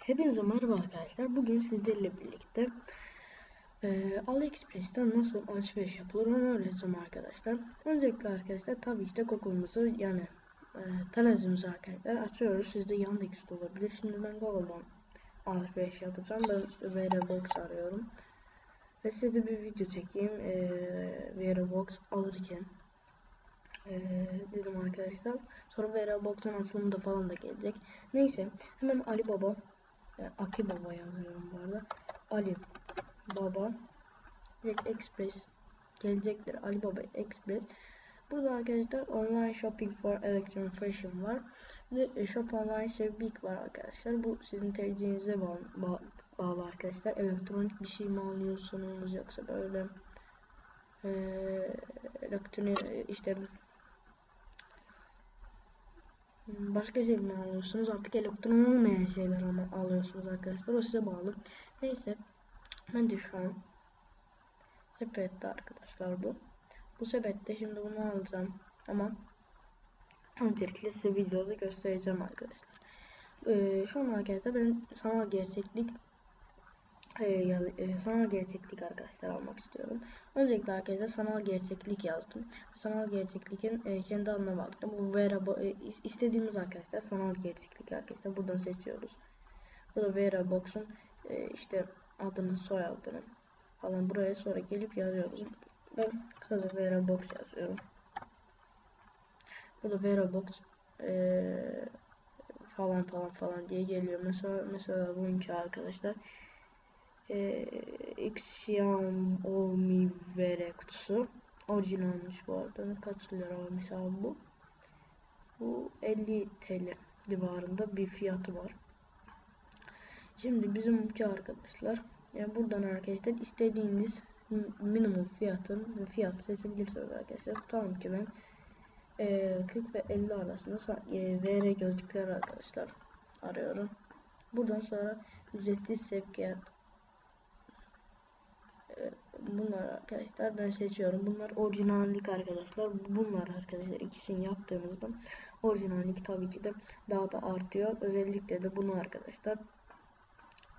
Hepinize merhaba arkadaşlar. Bugün sizlerle birlikte e, AliExpress'ten nasıl alışveriş yapılır onu öğreteceğim arkadaşlar. Öncelikle arkadaşlar tabii ki de yani e, televizyonumuzu arkadaşlar açıyoruz. Sizde Yandex'te olabilir. Şimdi ben Google'dan alışveriş yapacağım. Ben VRBox arıyorum. Ve size de bir video çekeyim. E, VRBox alırken e, dedim arkadaşlar. Sonra VRBox'un açılımı da falan da gelecek. Neyse hemen Ali Baba e, Aki Baba yazıyorum bu arada. Ali Baba direkt Express gelecektir. Ali Baba Express. Burada arkadaşlar online shopping for electronic fashion var. Ve e, shop online sevbik var arkadaşlar. Bu sizin tercihinize bağlı, bağ, bağlı arkadaşlar. Elektronik bir şey mi alıyorsunuz yoksa böyle e, elektronik işte başka şey mi alıyorsunuz? Artık elektron olmayan şeyler ama alıyorsunuz arkadaşlar. O size bağlı. Neyse. Ben de şu an sepette arkadaşlar bu. Bu sepette şimdi bunu alacağım. Ama öncelikle size videoda göstereceğim arkadaşlar. Ee, şu an arkadaşlar ben sanal gerçeklik e, sanal gerçeklik arkadaşlar almak istiyorum. Öncelikle arkadaşlar sanal gerçeklik yazdım. Sanal gerçeklikin e, kendi anlamı baktım. Bu Vera e, istediğimiz arkadaşlar sanal gerçeklik arkadaşlar buradan seçiyoruz. Bu da Vera Box'un e, işte adını soyadını falan buraya sonra gelip yazıyoruz. Ben kısaca Vera Box yazıyorum. Bu da Vera Box e, falan falan falan diye geliyor. Mesela mesela bugünkü arkadaşlar e, Xiaomi Omivere kutusu. Orijinalmiş bu arada. Kaç lira almış abi bu? Bu 50 TL civarında bir fiyatı var. Şimdi bizimki arkadaşlar yani buradan arkadaşlar istediğiniz minimum fiyatın fiyat seçebilirsiniz arkadaşlar. Tamam ki ben e, 40 ve 50 arasında e, VR gözlükler arkadaşlar arıyorum. Buradan sonra ücretsiz sevkiyat bunlar arkadaşlar ben seçiyorum. Bunlar orijinallik arkadaşlar. Bunlar arkadaşlar ikisini yaptığımızda orijinallik tabii ki de daha da artıyor. Özellikle de bunu arkadaşlar.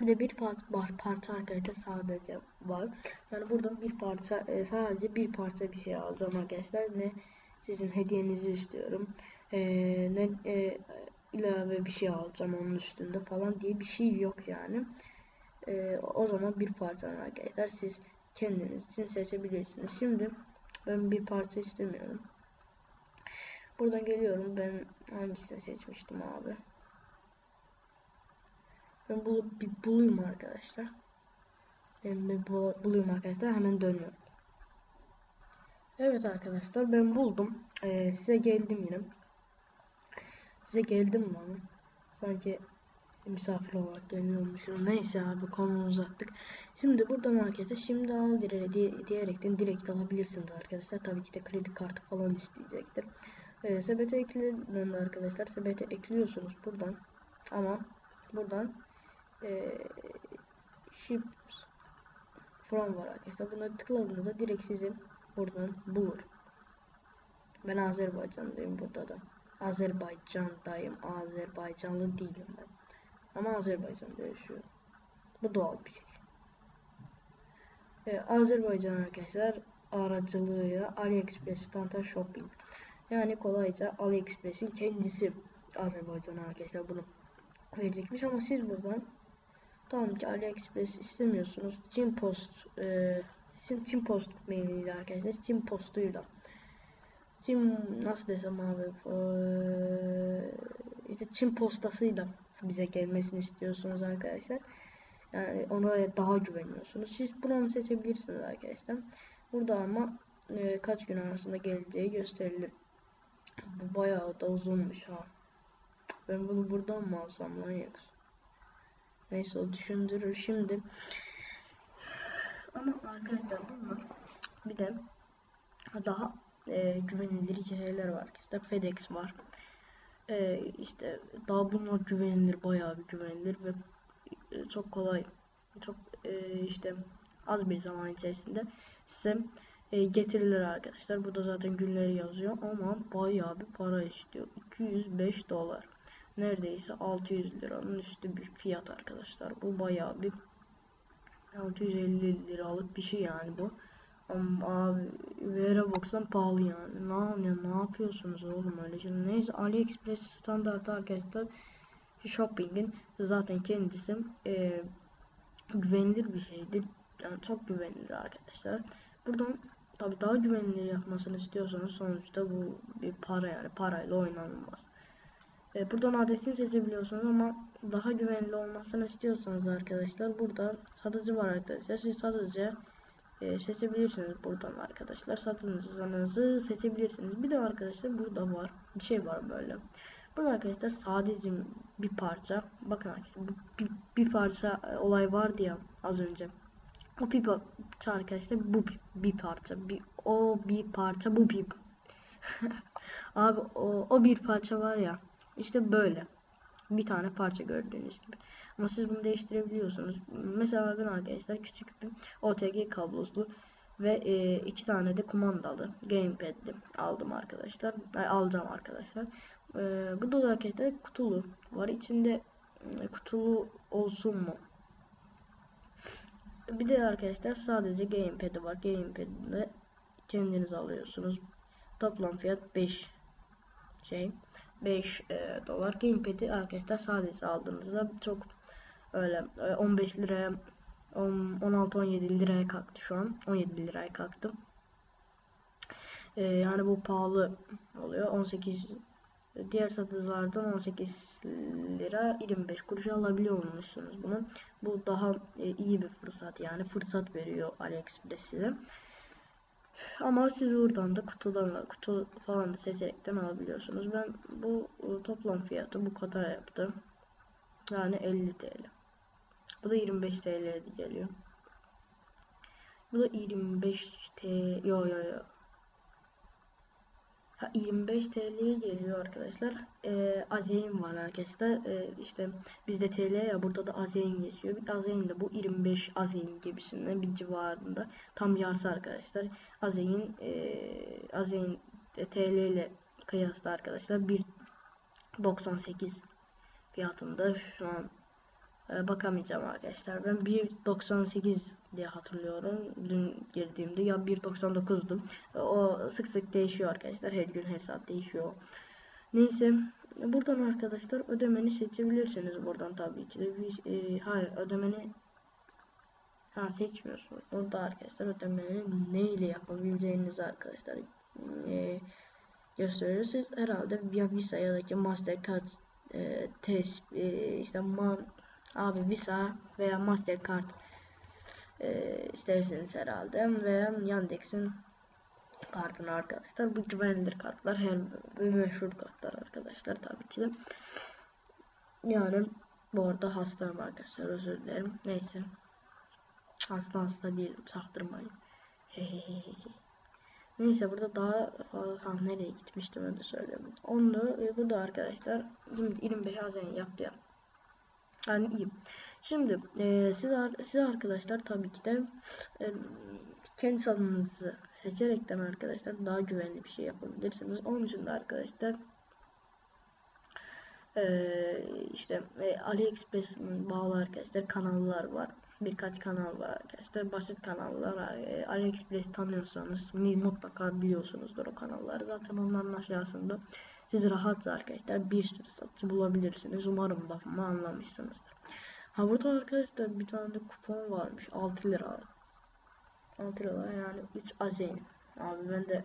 Bir de bir parça, parça arkadaşlar sadece var. Yani burada bir parça e, sadece bir parça bir şey alacağım arkadaşlar. Ne sizin hediyenizi istiyorum. E, ne e, ilave bir şey alacağım onun üstünde falan diye bir şey yok yani. E, o zaman bir parça arkadaşlar siz kendiniz için seçebilirsiniz. Şimdi ben bir parça istemiyorum. Buradan geliyorum. Ben hangisini seçmiştim abi? Ben bulup bir bulayım arkadaşlar. Ben bir bulayım arkadaşlar. Hemen dönüyorum. Evet arkadaşlar ben buldum. Ee, size geldim yine. Size geldim mi? Sanki misafir olarak geliyormuşum. Neyse abi konuyu uzattık. Şimdi burada markete şimdi al diye, diyerekten direkt alabilirsiniz arkadaşlar. Tabii ki de kredi kartı falan isteyecektir. Ee, sepete eklediğinde arkadaşlar sepete ekliyorsunuz buradan. Ama buradan e, ship from var arkadaşlar. Buna tıkladığınızda direkt sizi buradan bulur. Ben Azerbaycan'dayım burada da. Azerbaycan'dayım. Azerbaycanlı değilim ben. Ama Azerbaycan'da yaşıyor. Bu doğal bir şey. Ee, Azerbaycan arkadaşlar aracılığıyla AliExpress Standard Shopping. Yani kolayca AliExpress'in kendisi Azerbaycan arkadaşlar bunu verecekmiş ama siz buradan tamam ki AliExpress istemiyorsunuz. Çin Post e, Çin Post mailiyle arkadaşlar Çin Postuyla Çin nasıl desem abi e, işte Çin bize gelmesini istiyorsunuz arkadaşlar. Yani ona daha güveniyorsunuz. Siz bunu seçebilirsiniz arkadaşlar. Burada ama e, kaç gün arasında geleceği gösterilir. Bu bayağı da uzunmuş ha. Ben bunu buradan mı alsam lan yoksa? Neyse o düşündürür şimdi. Ama arkadaşlar bunlar bir de daha e, güvenilir şeyler var. İşte FedEx var e, işte daha bunlar güvenilir bayağı bir güvenilir ve e, çok kolay çok e, işte az bir zaman içerisinde size e, getirilir arkadaşlar. Burada zaten günleri yazıyor ama bayağı bir para istiyor. 205 dolar. neredeyse 600 liranın üstü bir fiyat arkadaşlar. Bu bayağı bir 650 liralık bir şey yani bu. Ama abi Verabox'tan pahalı yani. Ne, ya, ne yapıyorsunuz oğlum öyle şey. Neyse AliExpress standartı arkadaşlar shopping'in zaten kendisi e, güvenilir bir şeydir. Yani çok güvenilir arkadaşlar. Buradan tabi daha güvenilir yapmasını istiyorsanız sonuçta bu bir para yani parayla oynanılmaz. E, buradan adresini seçebiliyorsunuz ama daha güvenli olmasını istiyorsanız arkadaşlar burada satıcı var arkadaşlar. Siz satıcı e, seçebilirsiniz buradan arkadaşlar. Satıcınızı seçebilirsiniz. Bir de arkadaşlar burada var. Bir şey var böyle. Burada arkadaşlar sadece bir parça. Bakın arkadaşlar bir, bir parça e, olay vardı ya az önce. O bir parça arkadaşlar bu bir parça. Bir, o bir parça bu bir. Abi o, o bir parça var ya. İşte böyle. Bir tane parça gördüğünüz gibi. Ama siz bunu değiştirebiliyorsunuz. Mesela ben arkadaşlar küçük bir OTG kabloslu ve e, iki tane de kumandalı gamepad'li aldım arkadaşlar. Ay, alacağım arkadaşlar. E, burada da arkadaşlar kutulu var. İçinde e, kutulu olsun mu? Bir de arkadaşlar sadece gamepad'i var. Gamepad'de kendiniz alıyorsunuz. Toplam fiyat 5 şey 5 e, dolar. Gamepad'i arkadaşlar sadece aldığınızda çok öyle 15 e, liraya 16-17 liraya kalktı şu an. 17 liraya kalktı. E, yani bu pahalı oluyor. 18 diğer satıcılardan 18 lira 25 kuruş alabiliyor musunuz bunu. Bu daha e, iyi bir fırsat yani fırsat veriyor AliExpress size. Ama siz buradan da kutularla kutu falan da seçerekten alabiliyorsunuz. Ben bu e, toplam fiyatı bu kadar yaptım. Yani 50 TL. Bu da 25 TL geliyor. Bu da 25 TL. Yo yo yo. Ha, 25 TL'ye geliyor arkadaşlar. Ee, Azeyn var arkadaşlar. Ee, işte bizde TL ya burada da Azeyn geçiyor. Bir Azeyn de bu 25 Azeyn gibisinden bir civarında. Tam yarısı arkadaşlar. Azeyn e, Azeyn TL ile kıyasla arkadaşlar 1.98 fiyatında şu an e, bakamayacağım arkadaşlar. Ben 1.98 diye hatırlıyorum. Dün girdiğimde ya 1.99'du. E, o sık sık değişiyor arkadaşlar. Her gün her saat değişiyor. Neyse buradan arkadaşlar ödemeni seçebilirsiniz buradan tabii ki de. E, hayır ödemeni ha seçmiyorsunuz. Burada arkadaşlar ödemeni ne ile yapabileceğinizi arkadaşlar e, gösteriyor. Siz herhalde ya Visa ya da Mastercard e, test e, işte man Abi Visa veya Mastercard e, isterseniz herhalde veya Yandex'in kartını arkadaşlar. Bu güvenilir kartlar her bir meşhur kartlar arkadaşlar tabii ki de. Yani bu arada hastayım arkadaşlar özür dilerim. Neyse. Hasta hasta değilim saktırmayın. Neyse burada daha fazla nereye gitmiştim öyle söyleyeyim. Onu e, burada arkadaşlar 25 Haziran yaptı ya. Yani iyi. Şimdi e, siz, siz arkadaşlar tabii ki de e, kendi sanatınızı seçerekten arkadaşlar daha güvenli bir şey yapabilirsiniz. Onun için de arkadaşlar e, işte e, AliExpress'in bağlı arkadaşlar kanallar var. Birkaç kanal var arkadaşlar. Basit kanallar. E, AliExpress tanıyorsanız mutlaka biliyorsunuzdur o kanalları. Zaten onların aşağısında siz rahatça arkadaşlar bir sürü satıcı bulabilirsiniz. Umarım lafımı anlamışsınızdır. Ha burada arkadaşlar bir tane de kupon varmış. 6 lira. 6 lira yani 3 azeyn. Abi ben de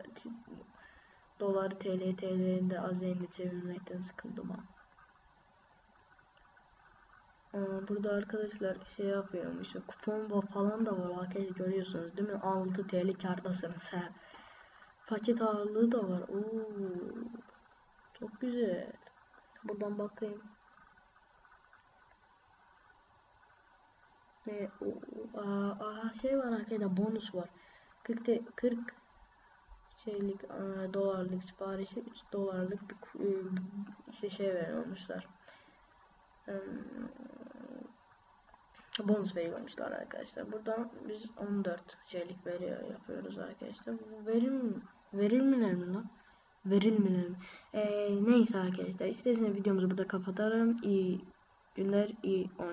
dolar TL TL'de azeynle çevirmekten sıkıldım ha. Aa, burada arkadaşlar şey yapıyormuş. Kupon falan da var arkadaşlar görüyorsunuz değil mi? 6 TL kardasınız ha. Paket ağırlığı da var. Oo. Çok güzel. Buradan bakayım. Ne? Aa, şey var arkadaşlar bonus var. 40 te, 40 şeylik dolarlık siparişi 3 dolarlık bir e, işte şey veriyormuşlar. Hmm, bonus veriyormuşlar arkadaşlar. Buradan biz 14 şeylik veriyor yapıyoruz arkadaşlar. Verim verir mi lan? Verilmeli. Ee, neyse arkadaşlar isterseniz videomuzu burada kapatalım. İyi günler, iyi oyunlar.